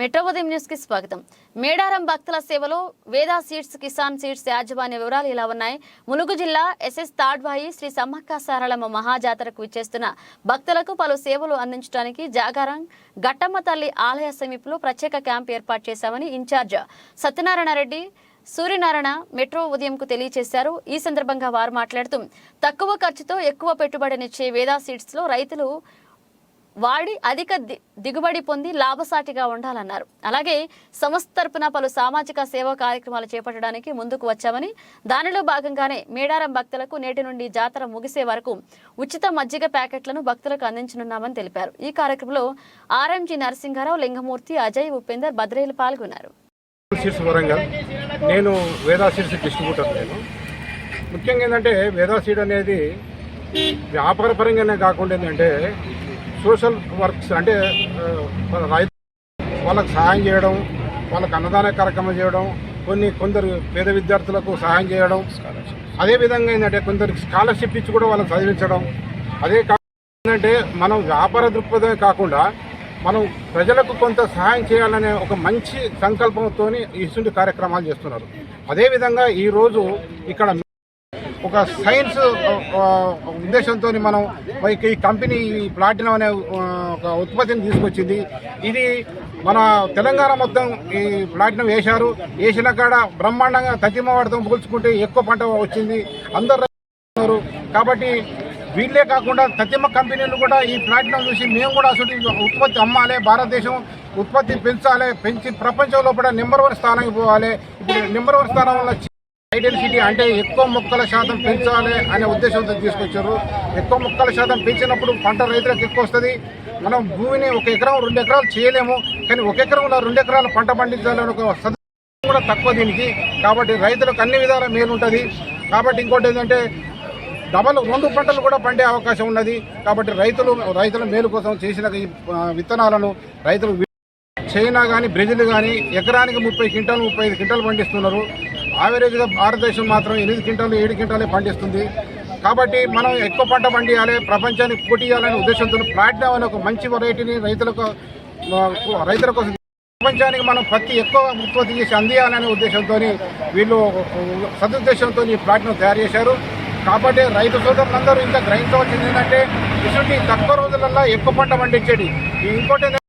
Metro ఉదయం న్యూస్కి స్వాగతం. మేడారం భక్తుల సేవలో వేదా సీడ్స్ కిసాన్ సీడ్స్ యాజమాన్య వివరాలు ఇలా ఉన్నాయి. ములుగు జిల్లా ఎస్ఎస్ తాడ్వాయి శ్రీ సమ్మక్క సారళమ్మ మహాజాతరకు విచ్చేస్తున్న భక్తులకు పలు సేవలు అందించడానికి జాగారం ఘట్టమ్మ తల్లి ఆలయ సమీపంలో ప్రత్యేక క్యాంప్ ఏర్పాటు చేశామని ఇన్ఛార్జ్ సత్యనారాయణ రెడ్డి సూర్యనారాయణ మెట్రో ఉదయంకు తెలియజేశారు. ఈ సందర్భంగా వారు మాట్లాడుతూ తక్కువ ఖర్చుతో ఎక్కువ పెట్టుబడినిచ్చే వేదా సీడ్స్లో రైతులు వాడి అధిక ది- దిగుబడి పొంది లాభసాటిగా ఉండాలన్నారు. అలాగే సంస్థ తరపున పలు సామాజిక సేవా కార్యక్రమాలు చేపట్టడానికి ముందుకు వచ్చామని దానిలో భాగంగానే మేడారం భక్తులకు నేటి నుండి జాతర ముగిసే వరకు ఉచిత మజ్జిగ ప్యాకెట్లను భక్తులకు అందించనున్నామని తెలిపారు. ఈ కార్యక్రమంలో ఆర్ఎంజీ నరసింహారావు లింగమూర్తి అజయ్ ఉపేందర్ బద్రేలు పాల్గొన్నారు. నేను డిస్ట్రిబ్యూటర్ నేను. ముఖ్యంగా ఏంటంటే వేదాసీడ్ అనేది వ్యాపారపరంగానే కాకుండా ఏంటంటే సోషల్ వర్క్స్ అంటే రైతు వాళ్ళకు సహాయం చేయడం వాళ్ళకు అన్నదాన కార్యక్రమం చేయడం కొన్ని కొందరు పేద విద్యార్థులకు సహాయం చేయడం. అదేవిధంగా ఏంటంటే కొందరికి స్కాలర్షిప్ ఇచ్చి కూడా వాళ్ళని చదివించడం. అదే కాకుండా ఏంటంటే మనం వ్యాపార దృక్పథమే కాకుండా మనం ప్రజలకు కొంత సహాయం చేయాలనే ఒక మంచి సంకల్పంతో ఇటువంటి కార్యక్రమాలు చేస్తున్నారు. అదేవిధంగా ఈరోజు ఇక్కడ ఒక సైన్స్ ఉద్దేశంతో మనం ఈ- ఈ కంపెనీ ఈ ప్లాటినం అనే ఒక ఉత్పత్తిని తీసుకొచ్చింది. ఇది మన తెలంగాణ మొత్తం ఈ ప్లాటినం వేశారు. వేసిన కాడ బ్రహ్మాండంగా తతిమవాడతో పోల్చుకుంటే ఎక్కువ పంట వచ్చింది. అందరు కాబట్టి వీళ్ళే కాకుండా తతిమ కంపెనీలు కూడా ఈ ప్లాటినం చూసి మేము కూడా అసలు ఉత్పత్తి అమ్మాలి. భారతదేశం ఉత్పత్తి పెంచాలి. పెంచి ప్రపంచంలో కూడా నెంబర్ వన్ స్థానానికి పోవాలి. ఇప్పుడు నెంబర్ వన్ స్థానం వల్ల ఐడెన్సిటీ అంటే ఎక్కువ మొక్కల శాతం పెంచాలి అనే ఉద్దేశంతో తీసుకొచ్చారు. ఎక్కువ మొక్కల శాతం పెంచినప్పుడు పంట రైతులకు ఎక్కువ వస్తుంది. మనం భూమిని ఒక ఎకరం రెండు ఎకరాలు చేయలేము. కానీ ఒక ఎకరంలో రెండు ఎకరాలు పంట పండించాలని ఒక కూడా తక్కువ దీనికి. కాబట్టి రైతులకు అన్ని విధాల మేలు ఉంటుంది కాబట్టి ఇంకోటి ఏంటంటే డబల్ రెండు పంటలు కూడా పండే అవకాశం ఉన్నది. కాబట్టి రైతులు రైతుల మేలు కోసం చేసిన ఈ విత్తనాలను రైతులు చైనా కానీ బ్రెజిల్ కానీ ఎకరానికి ముప్పై క్వింటాలు ముప్పై ఐదు క్వింటాలు పండిస్తున్నారు. యావరేజ్గా భారతదేశం మాత్రం ఎనిమిది క్వింటాలు ఏడు క్వింటాలే పండిస్తుంది. కాబట్టి మనం ఎక్కువ పంట పండియాలి ప్రపంచానికి పోటీ చేయాలనే ఉద్దేశంతో ప్లాట్నం అనే ఒక మంచి వెరైటీని రైతులకు రైతుల కోసం ప్రపంచానికి మనం పత్తి ఎక్కువ ఉత్పత్తి చేసి అందియాలనే ఉద్దేశంతో వీళ్ళు సదుద్దేశంతో ఈ ప్లాట్ను తయారు చేశారు. కాబట్టి రైతు సోదరులందరూ ఇంకా గ్రహించవలసింది ఏంటంటే ఇటువంటి తక్కువ రోజులలో ఎక్కువ పంట పండించేది. ఇంకోటి